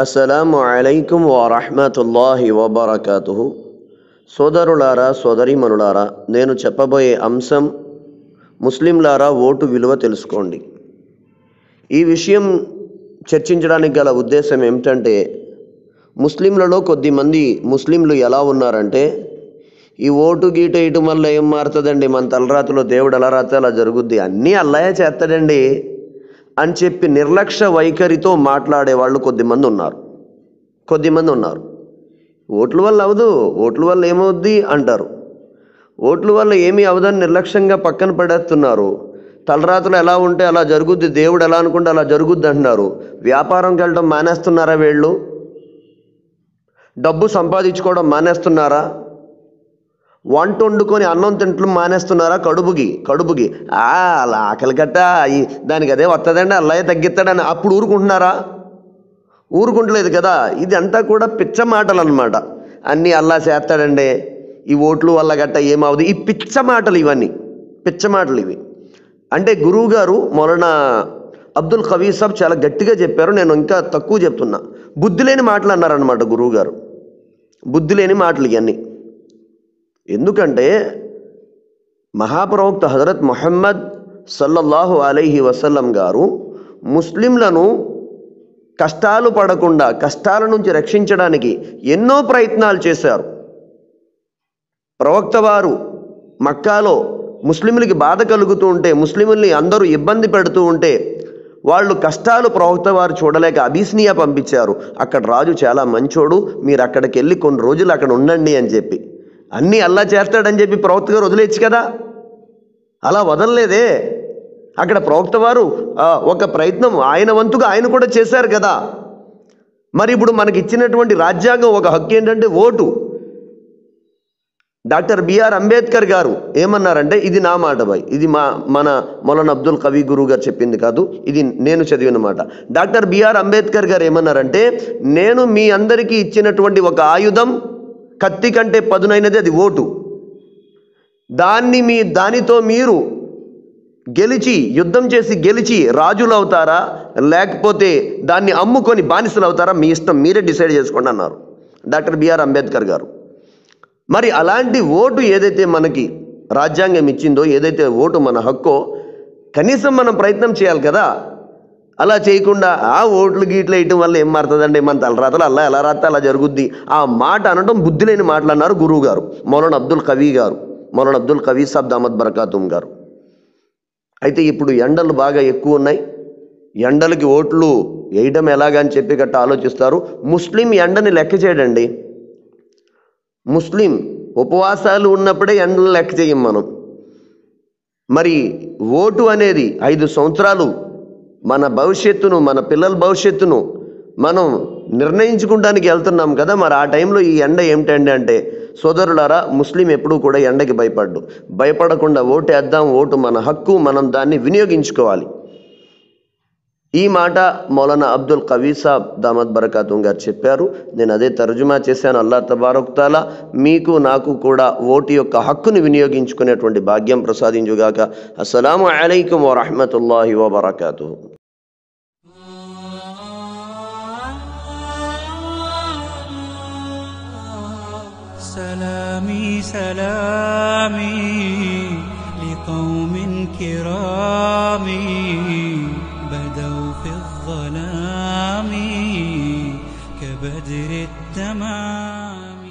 అస్సలాము అలైకుం వరహమతుల్లాహి వబర్కాతుహు. సోదరులారా సోదరీమణులారా నేను చెప్పబోయే అంశం ముస్లింలారా ఓటు విలువ తెలుసుకోండి. ఈ విషయం చర్చించడానికి గల ఉద్దేశం ఏమిటంటే ముస్లింలలో కొద్దిమంది ముస్లింలు ఎలా ఉన్నారంటే ఈ ఓటు గీట ఇటు వల్ల ఏం మారుతుందండి? మన తలరాతిలో దేవుడు ఎలా రాతే అలా జరుగుద్ది. అన్నీ అల్లాయే చేస్తాడండి. అని చెప్పి నిర్లక్ష్య వైఖరితో మాట్లాడే వాళ్ళు కొద్దిమంది ఉన్నారు. కొద్దిమంది ఉన్నారు. ఓట్ల వల్ల అవదు ఓట్ల వల్ల ఏమవుద్ది అంటారు. ఓట్ల వల్ల ఏమీ అవదని నిర్లక్ష్యంగా పక్కన పడేస్తున్నారు. తలరాత్రులు ఎలా ఉంటే అలా జరుగుద్ది దేవుడు ఎలా అనుకుంటే అలా జరుగుద్ది అంటున్నారు. వ్యాపారంకి వెళ్ళడం మానేస్తున్నారా వీళ్ళు? డబ్బు సంపాదించుకోవడం మానేస్తున్నారా? వంట వండుకొని అన్నం తింటలు మానేస్తున్నారా? కడుపుకి కడుపుకి. ఆ అలా ఆకలి గట్ట దానికి అదే వస్తుందండి అల్లయ్య తగ్గిస్తాడని. అప్పుడు ఊరుకుంటున్నారా? ఊరుకుంటలేదు కదా. ఇది అంతా కూడా పిచ్చ మాటలు అనమాట అన్నీ అల్లా చేస్తాడండి. ఈ ఓట్లు వల్ల గట్ట ఏమవుదు ఈ పిచ్చ మాటలు ఇవన్నీ. పిచ్చ మాటలు ఇవి. అంటే గురువు గారు మొన్న అబ్దుల్ కవీ సాబ్ చాలా గట్టిగా చెప్పారు. నేను ఇంకా తక్కువ చెప్తున్నా. బుద్ధి లేని మాటలు అన్నారనమాట గురువు గారు బుద్ధి లేని మాటలు ఇవన్నీ. ఎందుకంటే మహాప్రవక్త హజరత్ మొహమ్మద్ సల్లల్లాహు అలైహి వసల్లం గారు ముస్లింలను కష్టాలు పడకుండా కష్టాల నుంచి రక్షించడానికి ఎన్నో ప్రయత్నాలు చేశారు. ప్రవక్త వారు మక్కాలో ముస్లింలకి బాధ కలుగుతూ ఉంటే ముస్లింల్ని అందరూ ఇబ్బంది పెడుతూ ఉంటే వాళ్ళు కష్టాలు ప్రవక్త వారు చూడలేక అబీస్నియా పంపించారు. అక్కడ రాజు చాలా మంచోడు మీరు అక్కడికి వెళ్ళి కొన్ని రోజులు అక్కడ ఉండండి అని చెప్పి. అన్నీ అల్లా చేస్తాడని చెప్పి ప్రవక్త గారు వదిలేచ్చు కదా? అలా వదలలేదే. అక్కడ ప్రవక్త వారు ఒక ప్రయత్నం ఆయన వంతుగా ఆయన కూడా చేశారు కదా. మరి ఇప్పుడు మనకి ఇచ్చినటువంటి రాజ్యాంగం ఒక హక్కు ఏంటంటే ఓటు. డాక్టర్ బిఆర్ అంబేద్కర్ గారు ఏమన్నారంటే ఇది నా మాట బాయ్ ఇది మా మన మొలన్ అబ్దుల్ కవి గురువు గారు చెప్పింది కాదు ఇది నేను చదివిన మాట. డాక్టర్ బిఆర్ అంబేద్కర్ గారు ఏమన్నారంటే నేను మీ అందరికీ ఇచ్చినటువంటి ఒక ఆయుధం కత్తి కంటే పదునైనది అది ఓటు. దాన్ని మీ దానితో మీరు గెలిచి యుద్ధం చేసి గెలిచి రాజులు అవుతారా లేకపోతే దాన్ని అమ్ముకొని బానిసలు అవుతారా మీ ఇష్టం మీరే డిసైడ్ చేసుకోండి అన్నారు. డాక్టర్ బిఆర్ అంబేద్కర్ గారు. మరి అలాంటి ఓటు ఏదైతే మనకి రాజ్యాంగం ఇచ్చిందో ఏదైతే ఓటు మన హక్కో కనీసం మనం ప్రయత్నం చేయాలి కదా? అలా చేయకుండా ఆ ఓట్లు గీట్లు వేయటం వల్ల ఏం మారుతుందండి? మన తలరాతలు అలా ఎలా రాస్తే అలా జరుగుద్ది. ఆ మాట అనడం బుద్ధి లేని మాటలు అన్నారు గురువు గారు మౌలానా అబ్దుల్ కవి గారు మౌలానా అబ్దుల్ కవి సాబ్ దామద్ బరకాతుం గారు. అయితే ఇప్పుడు ఎండలు బాగా ఎక్కువ ఉన్నాయి. ఎండలకి ఓట్లు వేయడం ఎలాగని చెప్పి గట్ట ఆలోచిస్తారు. ముస్లిం ఎండని లెక్క చేయడండి. ముస్లిం ఉపవాసాలు ఉన్నప్పుడే ఎండలు లెక్క చేయం మనం. మరి ఓటు అనేది ఐదు సంవత్సరాలు మన భవిష్యత్తును మన పిల్లల భవిష్యత్తును మనం నిర్ణయించుకోవడానికి వెళ్తున్నాం కదా. మరి ఆ టైంలో ఈ ఎండ ఏమిటండి అంటే సోదరులారా ముస్లిం ఎప్పుడూ కూడా ఎండకి భయపడ్డు. భయపడకుండా ఓటు వేద్దాం ఓటు మన హక్కు మనం దాన్ని వినియోగించుకోవాలి. ఈ మాట మౌలానా అబ్దుల్ కవీ సాబ్ దామద్ బరకాతుం గారు చెప్పారు. నేను అదే తర్జుమా చేశాను అల్లా తబారక్తాలా మీకు నాకు కూడా ఓటు యొక్క హక్కుని వినియోగించుకునేటువంటి భాగ్యం ప్రసాదించుగాక. అస్సలాము అలైకుం వరహమతుల్లాహి వబర్కాతు سلامي لقوم كرام بدوا في الظلام كبدر التمام.